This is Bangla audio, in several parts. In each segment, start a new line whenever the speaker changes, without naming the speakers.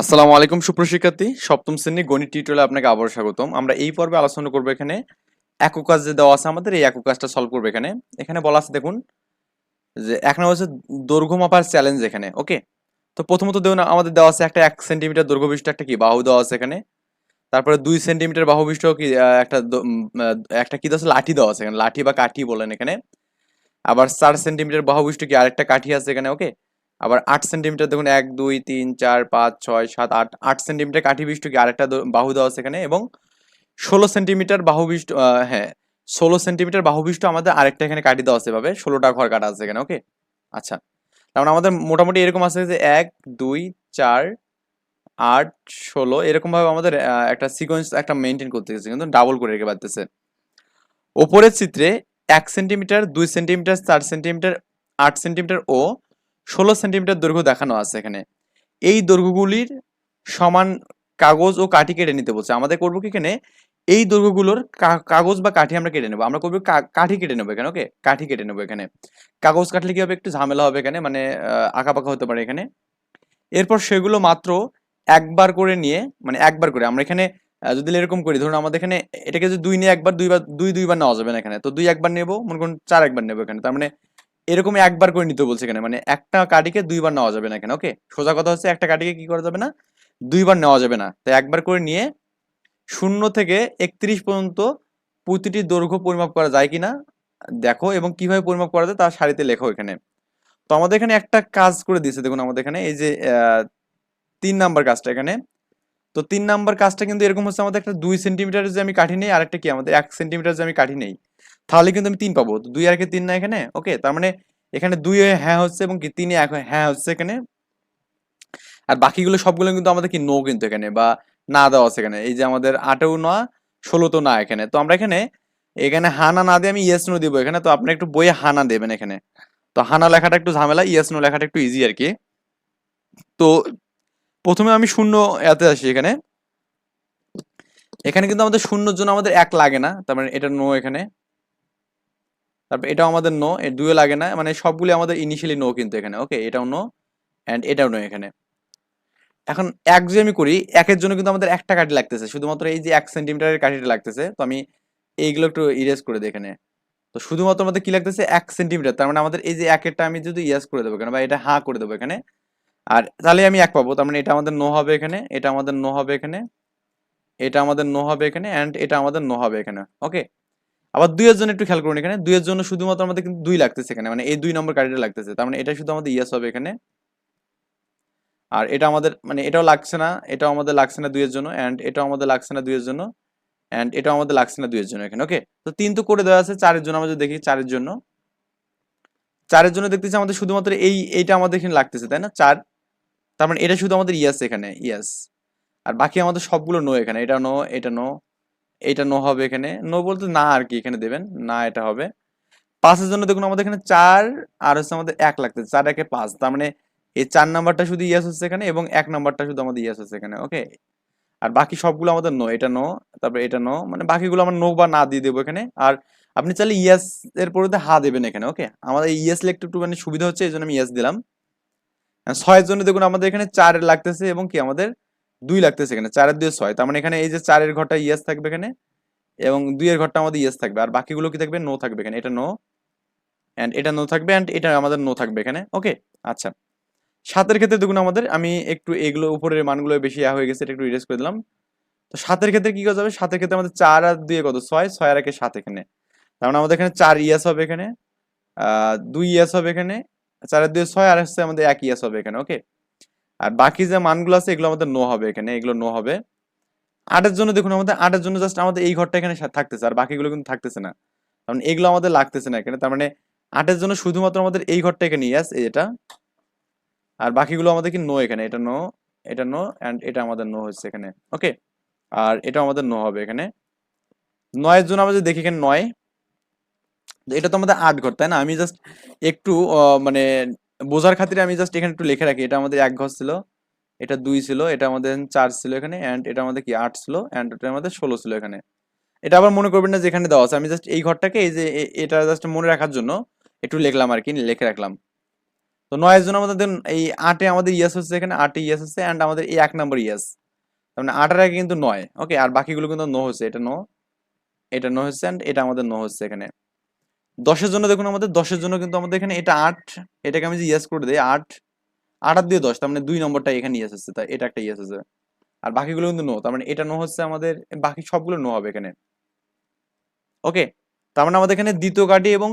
আসসালামু আলাইকুম সুপ্রশিক্ষার্থী সপ্তম শ্রেণি গণিত টিউটোরিয়ালে আপনাকে আবারও স্বাগতম। আমরা এই পর্বে আলোচনা করব এখানে একক কাজ যে দেওয়া আছে আমাদের, এই একক কাজটা সলভ করব এখানে। এখানে বলা আছে, দেখুন, যে এক নম্বর হচ্ছে দৈর্ঘ্য মাপার চ্যালেঞ্জ এখানে ওকে তো প্রথমত দেখুন, আমাদের দেওয়া আছে একটা এক সেন্টিমিটার দৈর্ঘ্য বিশিষ্ট একটা কি বাহু দেওয়া আছে এখানে। তারপরে দুই সেন্টিমিটার বাহু বিশিষ্ট কি একটা একটা কি দেওয়া আছে, লাঠি দেওয়া আছে এখানে, লাঠি বা কাঠি বলেন এখানে। আবার চার সেন্টিমিটার বাহু বিশিষ্ট কি, আরেকটা কাঠি আছে এখানে ওকে আবার আট সেন্টিমিটার দেখুন, এক, দুই, তিন, চার, পাঁচ, ছয়, সাত, আট আট সেন্টিমিটার কাঠি বিশিষ্ট কি আরেকটা বাহু দেওয়া আছে এখানে এবং ষোলো সেন্টিমিটার বাহু বিশিষ্ট হ্যাঁ ষোলো সেন্টিমিটার বাহু বিশিষ্ট আমাদের আরেকটা এখানে কাঠি দেওয়া আছে এভাবে, ষোলোটা ঘর কাটা আছে এখানে ওকে আচ্ছা তার মানে আমাদের মোটামুটি এরকম আছে যে এক, দুই, চার, আট, ষোলো, এরকমভাবে আমাদের একটা সিকোয়েন্স একটা মেনটেন করতে গেছে, কিন্তু ডাবল করে রেখে পারতেছে ওপরের চিত্রে এক সেন্টিমিটার, দুই সেন্টিমিটার, চার সেন্টিমিটার, আট সেন্টিমিটার ও ষোলো সেন্টিমিটার দৈর্ঘ্য দেখানো আছে এখানে। এই দৈর্ঘ্যগুলির সমান কাগজ ও কাঠি কেটে নিতে বলছে। আমাদের করব কি এখানে? এই দৈর্ঘ্যগুলোর কাগজ বা কাঠি আমরা কেটে নেব। আমরা করব কাঠি কেটে নেব এখানে, ওকে? কাঠি কেটে নেব এখানে। কাগজ কাটলে কি হবে? একটু ঝামেলা হবে এখানে মানে আঁকা পাকা হতে পারে এখানে। এরপর সেগুলো মাত্র একবার করে নিয়ে মানে একবার করে। আমরা এখানে যদি এরকম করি, ধরুন আমাদের এখানে, এটাকে যদি দুই নিয়ে একবার, দুইবার, দুই, দুইবার নেওয়া যাবে না এখানে। তো দুই একবার নেব, মনে করুন চার একবার নেব এখানে। তার মানে এরকমই একবার করে নিতে বলছে এখানে মানে একটা কাঠিকে দুইবার নেওয়া যাবে না এখানে ওকে সোজা কথা হচ্ছে একটা কাঠিকে কি করা যাবে না? দুইবার নেওয়া যাবে না। তো একবার করে নিয়ে শূন্য থেকে একত্রিশ পর্যন্ত প্রতিটি দৈর্ঘ্য পরিমাপ করা যায় কিনা দেখো এবং কীভাবে পরিমাপ করা যায় তার সারিতে লেখো এখানে। তো আমাদের এখানে একটা কাজ করে দিয়েছে, দেখুন আমাদের এখানে এই যে তিন নাম্বার কাজটা এখানে। তো তিন নাম্বার কাজটা কিন্তু এরকম হচ্ছে আমাদের একটা দুই সেন্টিমিটার যে আমি কাঠি নেই, আরেকটা কি আমাদের এক সেন্টিমিটার যে আমি কাঠি নেই। তাহলে কিন্তু আমি তিন পাবো। দুই আর একে তিন না এখানে? ওকে তার মানে এখানে দুই হ্যাঁ হচ্ছে এবং কি তিনে এক হ্যাঁ হচ্ছে এখানে। আর বাকিগুলো সবগুলো কিন্তু আমাদের কি নো কিন্তু এখানে বা না দেওয়া আছে এখানে। এই যে আমাদের আটেও না ষোলো তো না এখানে। তো আমরা এখানে এখানে হানা না দিয়ে আমি ইয়েস নো দিব। এখানে তো আপনি একটু বইয়ে হানা দেবেন এখানে। তো হানা লেখাটা একটু ঝামেলা ইয়েস নো লেখাটা একটু ইজি আর কি। তো প্রথমে আমি শূন্য এতে আসি এখানে। এখানে কিন্তু আমাদের শূন্যর জন্য আমাদের এক লাগে না, তার মানে এটা নো এখানে। তারপর এটাও আমাদের নো এর দুয়ে লাগে না মানে সবগুলি আমাদের ইনিশিয়ালি নো কিন্তু এখানে ওকে এটাও নো অ্যান্ড এটাও নো এখানে। এখন এক যে আমি করি, একের জন্য কিন্তু আমাদের একটা কাঠি লাগতেছে, শুধুমাত্র এই যে এক সেন্টিমিটারের কাঠিটা লাগতেছে, তো আমি এইগুলো একটু ইরেজ করে দিই এখানে। তো শুধুমাত্র আমাদের কি লাগতেছে? এক সেন্টিমিটার তার মানে আমাদের এই যে একেরটা আমি যদি ইয়াস করে দেবো এখানে, বা এটা হাঁ করে দেবো এখানে, আর তাহলে আমি এক পাবো, তার মানে এটা আমাদের নো হবে এখানে, এটা আমাদের নো হবে এখানে, এটা আমাদের নো হবে এখানে অ্যান্ড এটা আমাদের নো হবে এখানে ওকে আবার দুইয়ের জন্য একটু খেয়াল করুন এখানে দুইয়ের জন্য শুধুমাত্র আমাদের কিন্তু দুই লাগতেছে এখানে মানে এই দুই নম্বর কাঠিটা লাগতেছে। তার মানে এটা শুধু আমাদের ইয়াস হবে এখানে। আর এটা আমাদের মানে এটাও লাগছে না, এটাও আমাদের লাগছে না দুইয়ের জন্য অ্যান্ড এটাও আমাদের লাগছে না দুইয়ের জন্য অ্যান্ড এটাও আমাদের লাগছে না দুইয়ের জন্য এখানে ওকে তো তিন তো করে দেওয়া আছে চারের জন্য যদি দেখি চারের জন্য চারের জন্য দেখতেছি আমাদের শুধুমাত্র এই, এইটা আমাদের এখানে লাগতেছে, তাই না? চার, তার মানে এটা শুধু আমাদের ইয়াস এখানে ইয়াস আর বাকি আমাদের সবগুলো নো এখানে, এটা নো এটা নো এটা নো হবে এখানে। নো বলতে না আর কি এখানে দেবেন, না এটা হবে। পাঁচের জন্য দেখুন আমাদের এখানে চার আর হচ্ছে আমাদের এক লাগতেছে, চার একে পাঁচ। তার মানে এই চার নাম্বারটা শুধু ইয়াস হচ্ছে এখানে এবং এক নাম্বারটা শুধু আমাদের ইয়াস হচ্ছে এখানে ওকে আর বাকি সবগুলো আমাদের নো এটা নো তারপরে এটা নো মানে বাকিগুলো আমরা নো বা না দিয়ে দেবো এখানে। আর আপনি চাইলে ইয়াস এর পরিবর্তে হা দেবেন এখানে ওকে আমাদের ইয়াস লিখতে একটু মানে সুবিধা হচ্ছে, এই জন্য আমি ইয়াস দিলাম। ছয়ের জন্য দেখুন আমাদের এখানে চার লাগতেছে এবং কি আমাদের দুই লাগতেছে এখানে, চারের দুই ছয়। তার মানে এখানে এই যে চারের ঘরটা ইয়েস থাকবে এখানে এবং দুইয়ের ঘরটা আমাদের ইয়েস থাকবে। আর বাকিগুলো কি থাকবে? নো থাকবে এখানে। এটা নো অ্যান্ড এটা নো থাকবে অ্যান্ড এটা আমাদের নো থাকবে এখানে। ওকে আচ্ছা। সাতের ক্ষেত্রে দেখুন আমাদের, আমি একটু এগুলো উপরের মানগুলো বেশি ইয়া হয়ে গেছে, এটা একটু ইরেজ করে দিলাম। তো সাতের ক্ষেত্রে কি করা যাবে সাতের ক্ষেত্রে আমাদের চার আর দুই কত? ছয়। ছয় আর একে সাত এখানে। তার মানে আমাদের এখানে চার ইয়াস হবে এখানে দুই ইয়াস হবে এখানে, চারের দুই ছয় আর হচ্ছে আমাদের এক ইয়াস হবে এখানে। ওকে আর বাকি যে মানগুলো আছে, এগুলো আমাদের নো হবে এখানে, এগুলো নো হবে। আটের জন্য দেখুন, আমাদের আটের জন্য জাস্ট আমাদের এই ঘরটা এখানে থাকতেছে, আর বাকিগুলো কিন্তু থাকতেছে না। কারণ এগুলো আমাদের লাগতেছে না এখানে, তার মানে আটের জন্য শুধুমাত্র আমাদের এই ঘরটা এখানে ইয়াস এটা। আর বাকিগুলো আমাদের কি নো এখানে, এটা নো এটা নো অ্যান্ড এটা আমাদের নো হচ্ছে এখানে ওকে আর এটা আমাদের নো হবে এখানে। নয়ের জন্য আমাদের দেখি এখানে নয় এটা তো আমাদের আট ঘর, তাই না? আমি জাস্ট একটু মানে বোঝার খাতিরে আমি জাস্ট এখানে একটু লিখে রাখি, এটা আমাদের এক ঘর ছিল, এটা দুই ছিল, এটা আমাদের চার ছিল এখানে অ্যান্ড এটা আমাদের কি আট ছিল অ্যান্ড এটা আমাদের ষোলো ছিল এখানে। এটা আবার মনে করবেন না যে এখানে দেওয়া আছে, আমি জাস্ট এই ঘরটাকে এই যে এটা জাস্ট মনে রাখার জন্য একটু লিখলাম আর কি, লিখে রাখলাম। তো নয়ের জন্য আমাদের এই আটে আমাদের ইয়াস হচ্ছে এখানে, আটে ইয়াস হচ্ছে অ্যান্ড আমাদের এই এক নম্বর ইয়াস। মানে আটের আগে কিন্তু নয় ওকে আর বাকিগুলো কিন্তু নো হচ্ছে, এটা নো এটা নো হচ্ছে অ্যান্ড এটা আমাদের নো হচ্ছে এখানে। দশের জন্য দেখুন আমাদের, দশের জন্য কিন্তু আমাদের এখানে এটা আট, এটাকে আমি যে ইয়াস করে দিই, আট আট আর দিয়ে দশ, তার মানে দুই নম্বরটা এখানে ইয়াস হচ্ছে তাই এটা একটা ইয়াস হচ্ছে আর বাকিগুলো কিন্তু নো তার মানে এটা নো হচ্ছে আমাদের, বাকি সবগুলো নো হবে এখানে। ওকে তার মানে আমাদের এখানে দ্বিতীয় কার্ডে এবং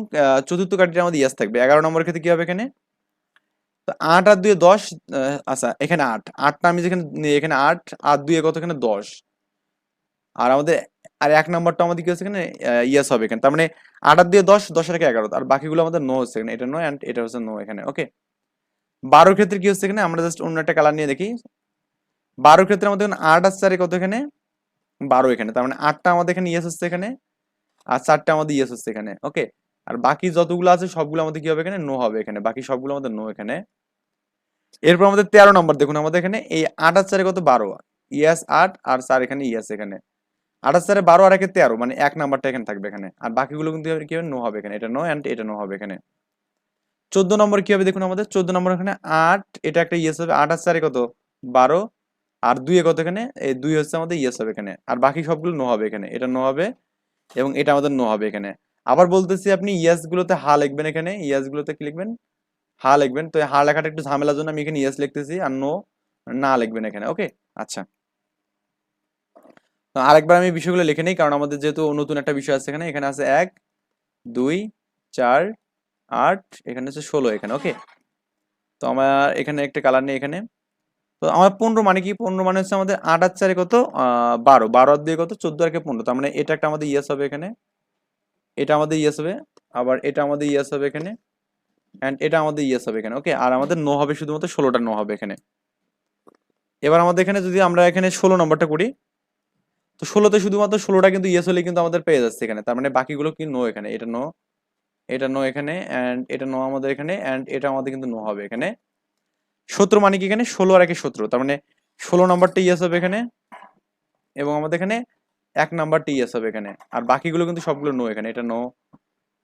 চতুর্থ কার্ডে আমাদের ইয়াস থাকবে। এগারো নম্বর ক্ষেত্রে কি হবে এখানে? তো আট আর দুয়ে দশ আচ্ছা এখানে আট, আটটা আমি যেখানে, এখানে আট আর দুয়ে কত এখানে? দশ। আর আমাদের আর এক নম্বরটা আমাদের কি হচ্ছে এখানে ইয়াস হবে এখানে। তার মানে আট আর দিয়ে দশ, দশের একে এগারো। আর বাকিগুলো আমাদের নো হচ্ছে এখানে। এটা নো অ্যান্ড এটা হচ্ছে নো এখানে ওকে বারোর ক্ষেত্রে কি হচ্ছে এখানে? আমরা জাস্ট অন্য একটা কালার নিয়ে দেখি। বারোর ক্ষেত্রে আমাদের এখানে আট আর চারে কত এখানে? বারো এখানে। তার মানে আটটা আমাদের এখানে ইয়েস হচ্ছে এখানে, আর চারটা আমাদের ইয়েস হচ্ছে এখানে ওকে আর বাকি যতগুলো আছে, সবগুলো আমাদের কি হবে এখানে? নো হবে এখানে। বাকি সবগুলো আমাদের নো এখানে। এরপর আমাদের তেরো নম্বর, দেখুন আমাদের এখানে এই আট আর চারে কত? বারো। ইয়াস আট, আর চার এখানে ইয়াস এখানে। আর চারে বারো আর একে তেরো মানে এক নাম্বারটা এখানে থাকবে এখানে। আর বাকিগুলো কিন্তু কি হবে? নো হবে এখানে। এটা নো অ্যান্ড এটা নো হবে এখানে। চোদ্দ নম্বর কি হবে দেখুন আমাদের? চোদ্দ নম্বর এখানে আট, এটা একটা ইয়েস হবে। আঠাশ চারে কত? বারো। আর দুইয়ে কত এখানে? এই দুই হচ্ছে আমাদের ইয়েস হবে এখানে। আর বাকি সবগুলো নো হবে এখানে। এটা নো হবে এবং এটা আমাদের নো হবে এখানে। আবার বলতেছি আপনি ইয়াস গুলোতে হা লিখবেন এখানে। ইয়াস গুলোতে কি লিখবেন? হা লিখবেন। তো হা লেখাটা একটু ঝামেলার জন্য আমি এখানে ইয়েস লিখতেছি আর নো না লিখবেন এখানে। ওকে আচ্ছা। আরেকবার আমি বিষয়গুলো লিখে নিই, কারণ আমাদের যেহেতু নতুন একটা বিষয় আছে এখানে। এখানে আছে এক, দুই, চার, আট, এখানে হচ্ছে ষোলো এখানে ওকে তো আমার এখানে একটা কালার নেই এখানে। তো আমার পনেরো মানে কি? পনেরো মানে হচ্ছে আমাদের আট আর চারে কত? বারো। বারো আর দিয়ে কত? চোদ্দ আর কে পনেরো। তার মানে এটা একটা আমাদের ইয়াস হবে এখানে। এটা আমাদের ইয়াস হবে। আবার এটা আমাদের ইয়াস হবে এখানে। অ্যান্ড এটা আমাদের ইয়াস হবে এখানে ওকে আর আমাদের নো হবে শুধুমাত্র ষোলোটা নো হবে এখানে। এবার আমাদের এখানে যদি আমরা এখানে ষোলো নম্বরটা করি তো ষোলোতে শুধুমাত্র ষোলোটা কিন্তু ইয়েস হলে কিন্তু আমাদের পেয়ে যাচ্ছে এখানে। তার মানে বাকিগুলো কি নো এখানে? এটা নো এটা নো এখানে অ্যান্ড এটা নো আমাদের এখানে অ্যান্ড এটা আমাদের কিন্তু নো হবে এখানে। সতেরো মানে কি এখানে? ষোলো আর একে সতেরো তার মানে ষোলো নাম্বারটা ইয়েস হবে এখানে এবং আমাদের এখানে এক নাম্বারটা ইয়েস হবে এখানে। আর বাকিগুলো কিন্তু সবগুলো নো এখানে। এটা নো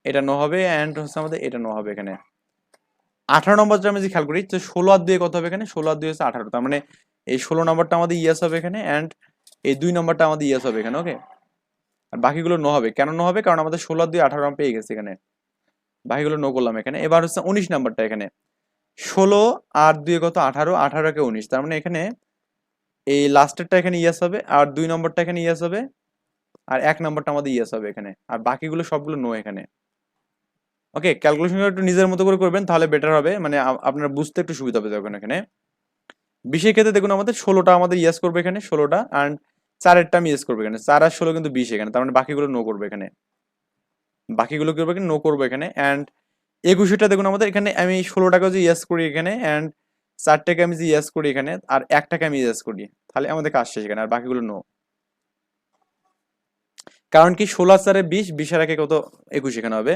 এটা নো হবে অ্যান্ড হচ্ছে আমাদের এটা নো হবে এখানে। আঠারো নম্বরটা আমি যদি খেয়াল করি, তো ষোলো আর দুয়ে কত হবে এখানে? ষোলো আর দুই হচ্ছে আঠারো। তার মানে এই ষোলো নম্বরটা আমাদের ইয়েস হবে এখানে অ্যান্ড এই দুই নম্বরটা আমাদের ইয়েস হবে এখানে ওকে আর বাকিগুলো নো হবে। কেন নো হবে? কারণ আমাদের ষোলো, দুই, আঠারো পেয়ে গেছে এখানে। বাকিগুলো নো করলাম এখানে। এবার হচ্ছে উনিশ নাম্বারটা এখানে। ষোলো আর দুই কত? আঠারো আঠারোকে উনিশ। তার মানে এখানে এই লাস্টেরটা এখানে ইয়েস হবে, আর দুই নম্বরটা এখানে ইয়েস হবে, আর এক নম্বরটা আমাদের ইয়েস হবে এখানে। আর বাকিগুলো সবগুলো নো এখানে। ওকে ক্যালকুলেশন একটু নিজের মতো করে করবেন, তাহলে বেটার হবে। মানে আপনার বুঝতে একটু সুবিধা হবে তখন এখানে। বিশের ক্ষেত্রে দেখুন আমাদের ষোলোটা আমাদের ইয়েস করবে এখানে, ষোলোটা অ্যান্ড চারেরটা আমি ইয়েস করব এখানে। চার আর ষোলো কিন্তু বিশ এখানে, তার মানে বাকিগুলো নো করবে এখানে। বাকিগুলো কি করবে নো করব এখানে অ্যান্ড একুশেটা দেখুন আমাদের এখানে আমি ষোলোটাকে যে ইয়েস করি এখানে অ্যান্ড চারটাকে আমি যে ইয়েস করি এখানে, আর একটাকে আমি ইয়েস করি। তাহলে আমাদের কাজ শেষ এখানে, আর বাকিগুলো নো কারণ কি ষোলো আর চারে বিশ বিশের একে কত? একুশ এখানে হবে।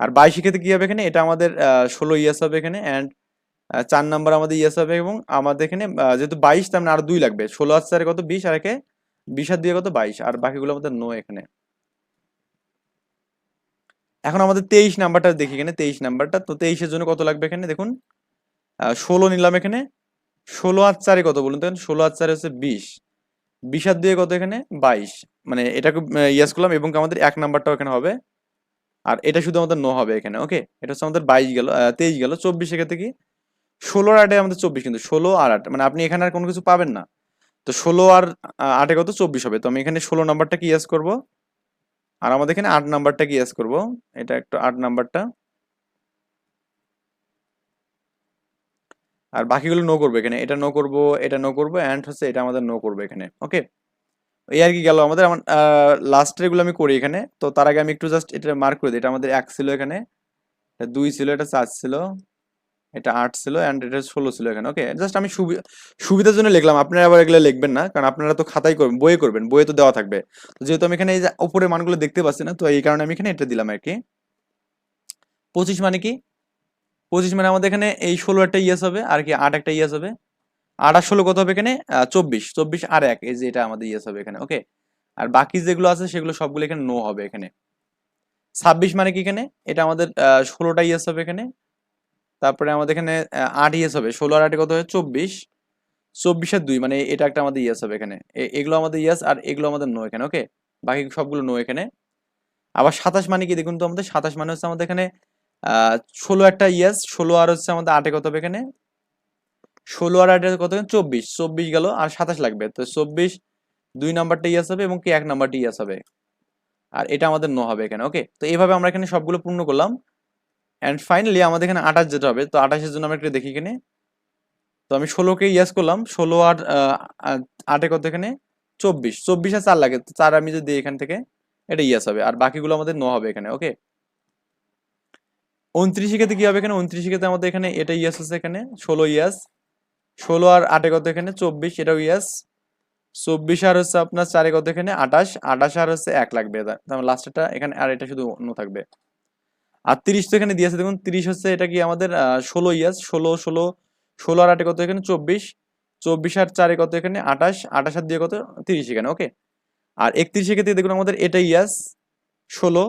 আর বাইশের ক্ষেত্রে কী হবে এখানে? এটা আমাদের ষোলো ইয়াস হবে এখানে অ্যান্ড চার নাম্বার আমাদের ইয়েস হবে এবং আমাদের এখানে যেহেতু বাইশ, তার মানে আর দুই লাগবে। ষোলো আর চারে কত? বিশ, আর একে বিশ আর দুই কত? বাইশ। আর বাকিগুলো আমাদের নো এখানে। এখন আমাদের তেইশ নাম্বারটা দেখি এখানে, তেইশ নাম্বারটা। তো তেইশের জন্য কত লাগবে এখানে? দেখুন ষোলো নিলাম এখানে। ষোলো আর চারে কত বলুন তো ষোলো আর চারে হচ্ছে বিশ। বিশ আর দুয়ে কত এখানে? বাইশ। মানে এটাকে ইয়াস করলাম এবং আমাদের এক নাম্বারটাও এখানে হবে। আর এটা শুধু আমাদের নো হবে এখানে ওকে এটা হচ্ছে আমাদের বাইশ গেল তেইশ গেল। চব্বিশ ক্ষেত্রে কি? ষোলো আর আটে আমাদের চব্বিশ, কিন্তু ষোলো আর আট মানে আপনি এখানে আর কোনো কিছু পাবেন না। তো ষোলো আর আটে কত? চব্বিশ হবে। তো আমি এখানে ষোলো নাম্বারটা কি ইয়াস করব? আর আমাদের এখানে আট নাম্বারটা কি ইয়াস করব? এটা একটু আট নাম্বারটা। আর বাকিগুলো নো করব এখানে। এটা নো করব, এটা নো করব অ্যান্ড হচ্ছে এটা আমাদের নো করব এখানে। ওকে এই আর কি গেল আমাদের। আমার লাস্টের এগুলো আমি করি এখানে। তো তার আগে আমি একটু জাস্ট এটা মার্ক করে দিই। এটা আমাদের এক ছিল এখানে। দুই ছিল, এটা চার ছিল। এটা আট ছিল অ্যান্ড এটা ষোলো ছিল এখানে ওকে জাস্ট আমি সুবি- সুবিধার জন্য লিখলাম, আপনারা আবার এগুলো লিখবেন না, কারণ আপনারা তো খাতাই করবেন বইয়ে করবেন, বইয়ে তো দেওয়া থাকবে। তো যেহেতু আমি এখানে এই যে উপরে মানগুলো দেখতে পাচ্ছি না, তো এই কারণে আমি এখানে এটা দিলাম আর কি পঁচিশ মানে কি? পঁচিশ মানে আমাদের এখানে এই ষোলো একটা ইয়েস হবে, আর কি আট একটা ইয়েস হবে। আট আর ষোলো কত হবে এখানে? চব্বিশ। চব্বিশ আর এক, এই যে এটা আমাদের ইয়েস হবে এখানে ওকে আর বাকি যেগুলো আছে সেগুলো সবগুলো এখানে নো হবে এখানে। ছাব্বিশ মানে কি এখানে? এটা আমাদের ষোলোটা ইয়েস হবে এখানে। তারপরে আমাদের এখানে আট ইয়েস হবে। ষোলো আর আটে কত হয়? চব্বিশ। চব্বিশ আর দুই মানে এটা একটা আমাদের ইয়াস হবে এখানে। এগুলো আমাদের ইয়াস আর এগুলো আমাদের নো এখানে, ওকে? বাকি সবগুলো নো এখানে। আবার সাতাশ মানে কি দেখুন তো আমাদের? সাতাশ মানে হচ্ছে আমাদের এখানে ষোলো একটা ইয়াস ষোলো আর হচ্ছে আমাদের আটে কত হবে এখানে? ষোলো আর আটে কত? চব্বিশ। চব্বিশ গেল আর সাতাশ লাগবে। তো চব্বিশ, দুই নাম্বারটা ইয়াস হবে এবং কি এক নাম্বারটা ইয়াস হবে। আর এটা আমাদের নো হবে এখানে, ওকে? তো এইভাবে আমরা এখানে সবগুলো পূর্ণ করলাম। অ্যান্ড ফাইনালি আমাদের এখানে আঠাশ যেটা হবে, তো আঠাশের জন্য আমরা একটু দেখি এখানে। তো আমি ষোলোকে ইয়াস করলাম, ষোলো আর আটে কত এখানে? চব্বিশ। চব্বিশ আর চার লাগে, তো চার আমি যদি এখান থেকে, এটা ইয়াস হবে। আর বাকিগুলো আমাদের নো হবে এখানে ওকে উনত্রিশ ক্ষেত্রে কি হবে এখানে? উনত্রিশ ক্ষেত্রে আমাদের এখানে এটা ইয়াস আছে এখানে, ষোলো ইয়াস ষোলো আর আটে কত এখানে? চব্বিশ, এটাও ইয়াস চব্বিশ আর হচ্ছে আপনার চারে কত এখানে? আঠাশ। আঠাশ আর হচ্ছে এক লাগবে। লাস্টটা এখানে, আর এটা শুধু অন্য থাকবে। আর তিরিশ তো এখানে দিয়েছে। দেখুন, তিরিশ হচ্ছে এটা কি আমাদের ষোলো ইয়াস, ষোলো ষোলো ষোলো আর আটে কত এখানে? চব্বিশ। চব্বিশ আর চারে কত এখানে? আঠাশ। আঠাশ দিয়ে কত? তিরিশ এখানে ওকে আর একত্রিশে ক্ষেত্রে দেখুন, আমাদের এটা ইয়াস, ষোলো।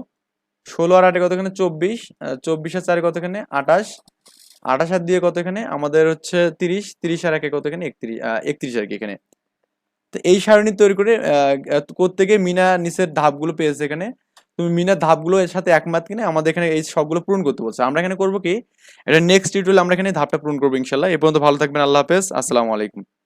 ষোলো আর আটে কত এখানে? চব্বিশ। চব্বিশ আর চারে কত এখানে? আঠাশ। আঠাশ আর দিয়ে কত এখানে? আমাদের হচ্ছে তিরিশ। তিরিশ আর একে কত এখানে? একত্রিশ একত্রিশ আর কি এখানে। তো এই সারণী তৈরি করে কোত্থেকে মিনা, নিচের ধাপগুলো পেয়েছে এখানে। তুমি মিনার ধাপগুলো এর সাথে একমাত কিনে? আমাদের এখানে এই সবগুলো পূরণ করতে বলছে। আমরা এখানে করব কি? এটা নেক্সট টিউটোরিয়াল আমরা এখানে ধাপটা পূরণ করব ইনশাল্লাহ। এ পর্যন্ত ভালো থাকবেন। আল্লাহ হাফেজ। আসসালামু আলাইকুম।